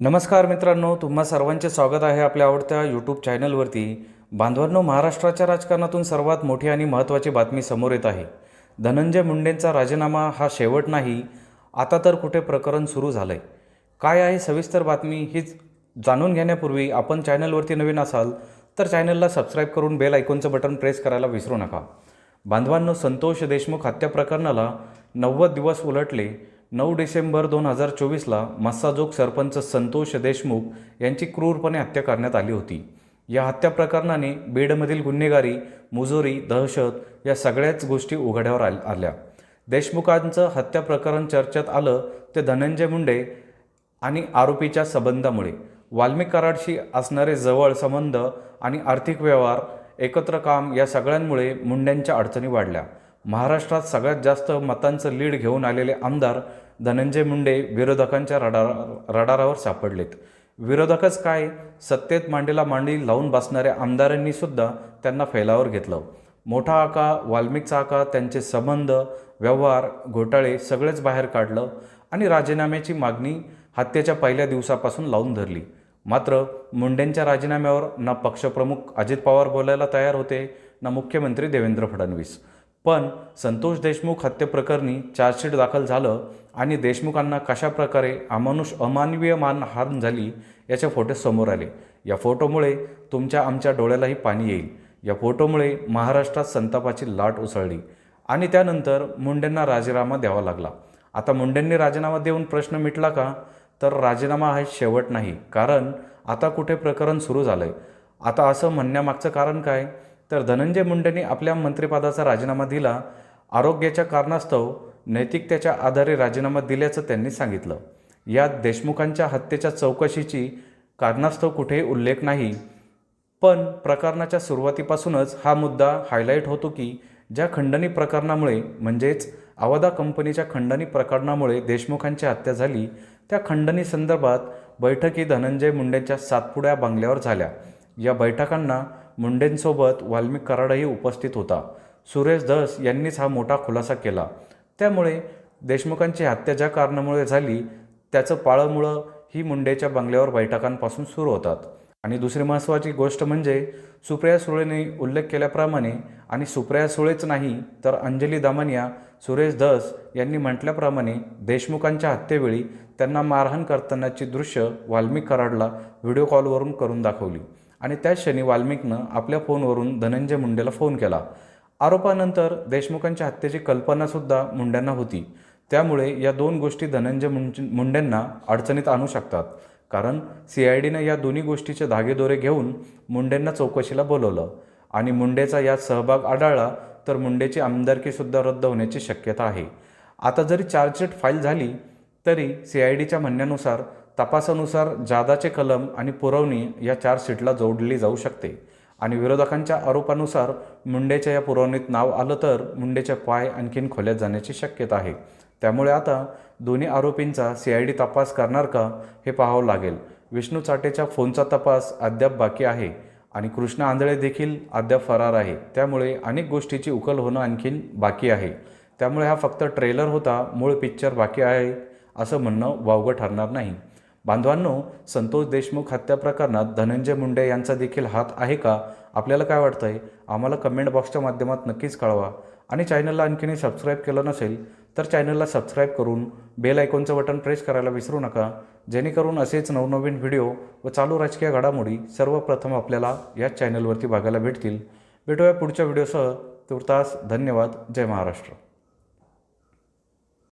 नमस्कार मित्रांनो तुम्हा सर्वांचे स्वागत आहे आपल्या आवडत्या यूट्यूब चॅनलवरती बांधवांनो महाराष्ट्राच्या राजकारणातून सर्वात मोठी आणि महत्त्वाची बातमी समोर येत आहे. धनंजय मुंडेंचा राजीनामा हा शेवट नाही आता तर कुठे प्रकरण सुरू झालं आहे काय आहे सविस्तर बातमी हीच जाणून घेण्यापूर्वी आपण चॅनलवरती नवीन असाल तर चॅनलला सबस्क्राईब करून बेल आयकॉनचं बटन प्रेस करायला विसरू नका. बांधवांनो संतोष देशमुख हत्या प्रकरणाला नव्वद दिवस उलटले नऊ डिसेंबर दोन हजार चोवीसला मस्साजोग सरपंच संतोष देशमुख यांची क्रूरपणे हत्या करण्यात आली होती. या हत्या प्रकरणाने बीडमधील गुन्हेगारी मुजोरी दहशत या सगळ्याच गोष्टी उघड्यावर आल आल्या. देशमुखांचं हत्या प्रकरण चर्चेत आलं ते धनंजय मुंडे आणि आरोपीच्या संबंधामुळे. वाल्मिक कराडशी असणारे जवळ संबंध आणि आर्थिक व्यवहार एकत्र काम या सगळ्यांमुळे मुंड्यांच्या अडचणी वाढल्या. महाराष्ट्रात सगळ्यात जास्त मतांचं लीड घेऊन आलेले आमदार धनंजय मुंडे विरोधकांच्या रडार रडारावर सापडलेत. विरोधकच काय? सत्तेत मांडीला मांडी लावून बसणाऱ्या आमदारांनी सुद्धा त्यांना फैलावर घेतलं. मोठा आका वाल्मिकचा आका त्यांचे संबंध व्यवहार घोटाळे सगळेच बाहेर काढलं आणि राजीनाम्याची मागणी हत्येच्या पहिल्या दिवसापासून लावून धरली. मात्र मुंडेंच्या राजीनाम्यावर ना पक्षप्रमुख अजित पवार बोलायला तयार होते ना मुख्यमंत्री देवेंद्र फडणवीस. पण संतोष देशमुख हत्येप्रकरणी चार्जशीट दाखल झालं आणि देशमुखांना कशा प्रकारे अमानुष अमानवीय मानहान झाली याचे फोटो समोर आले. या फोटोमुळे तुमच्या आमच्या डोळ्यालाही पाणी येईल. या फोटोमुळे महाराष्ट्रात संतापाची लाट उसळली आणि त्यानंतर मुंडेंना राजीनामा द्यावा लागला. आता मुंडेंनी राजीनामा देऊन प्रश्न मिटला का? तर राजीनामा हा शेवट नाही. कारण आता कुठे प्रकरण सुरू झालं आहे आता असं म्हणण्यामागचं कारण काय? तर धनंजय मुंडेंनी आपल्या मंत्रिपदाचा राजीनामा दिला. आरोग्याच्या कारणास्तव नैतिकतेच्या आधारे राजीनामा दिल्याचं त्यांनी सांगितलं. यात देशमुखांच्या हत्येच्या चौकशीची कारणास्तव कुठेही उल्लेख नाही. पण प्रकरणाच्या सुरुवातीपासूनच हा मुद्दा हायलाईट होतो की ज्या खंडणी प्रकरणामुळे म्हणजेच अवधा कंपनीच्या खंडणी प्रकरणामुळे देशमुखांची हत्या झाली त्या खंडणी संदर्भात बैठकी धनंजय मुंडेंच्या सातपुड्या बंगल्यावर झाल्या. या बैठकांना मुंडेंसोबत वाल्मिक कराडही उपस्थित होता. सुरेश धस यांनीच हा मोठा खुलासा केला. त्यामुळे देशमुखांची हत्या ज्या कारणामुळे झाली त्याचं पाळंमुळं ही मुंडेच्या बंगल्यावर बैठकांपासून सुरू होतात. आणि दुसरी महत्त्वाची गोष्ट म्हणजे सुप्रिया सुळेने उल्लेख केल्याप्रमाणे आणि सुप्रिया सुळेच नाही तर अंजली दामनिया सुरेश धस यांनी म्हटल्याप्रमाणे देशमुखांच्या हत्येवेळी त्यांना मारहाण करतानाची दृश्य वाल्मिक कराडला व्हिडिओ कॉलवरून करून दाखवली. आणि त्याच क्षणी वाल्मिकनं आपल्या फोनवरून धनंजय मुंडेला फोन केला. आरोपानंतर देशमुखांच्या हत्येची कल्पनासुद्धा मुंड्यांना होती. त्यामुळे या दोन गोष्टी धनंजय मुंड मुंडेंना अडचणीत आणू शकतात. कारण सी आय डीनं या दोन्ही गोष्टीचे धागेदोरे घेऊन मुंडेंना चौकशीला बोलवलं. आणि मुंडेचा यात सहभाग आढळला तर मुंडेची आमदारकीसुद्धा रद्द होण्याची शक्यता आहे. आता जरी चार्जशीट फाईल झाली तरी सी आय डीच्या म्हणण्यानुसार तपासानुसार जादाचे कलम आणि पुरवणी या चार्जशीटला जोडली जाऊ शकते. आणि विरोधकांच्या आरोपानुसार मुंडेच्या या पुरवणीत नाव आलं तर मुंडेच्या पाय आणखीन खोल्यात जाण्याची शक्यता आहे. त्यामुळे आता दोन्ही आरोपींचा सी आय डी तपास करणार का हे पाहावं लागेल. विष्णू चाटेच्या फोनचा तपास अद्याप बाकी आहे आणि कृष्ण आंधळे देखील अद्याप फरार आहे. त्यामुळे अनेक गोष्टीची उकल होणं आणखीन बाकी आहे. त्यामुळे हा फक्त ट्रेलर होता मूळ पिक्चर बाकी आहे असं म्हणणं वावगं ठरणार नाही. बांधवांनो संतोष देशमुख हत्या प्रकरणात धनंजय मुंडे यांचा देखील हात आहे का? आपल्याला काय वाटतंय? आम्हाला कमेंट बॉक्सच्या माध्यमात नक्कीच कळवा. आणि चॅनलला आणखीने सबस्क्राईब केलं नसेल तर चॅनलला सबस्क्राईब करून बेल आयकॉनचं बटन प्रेस करायला विसरू नका. जेणेकरून असेच नवनवीन व्हिडिओ व चालू राजकीय घडामोडी सर्वप्रथम आपल्याला याच चॅनलवरती बघायला भेटतील. भेटूया पुढच्या व्हिडिओसह तुर्तास धन्यवाद. जय महाराष्ट्र.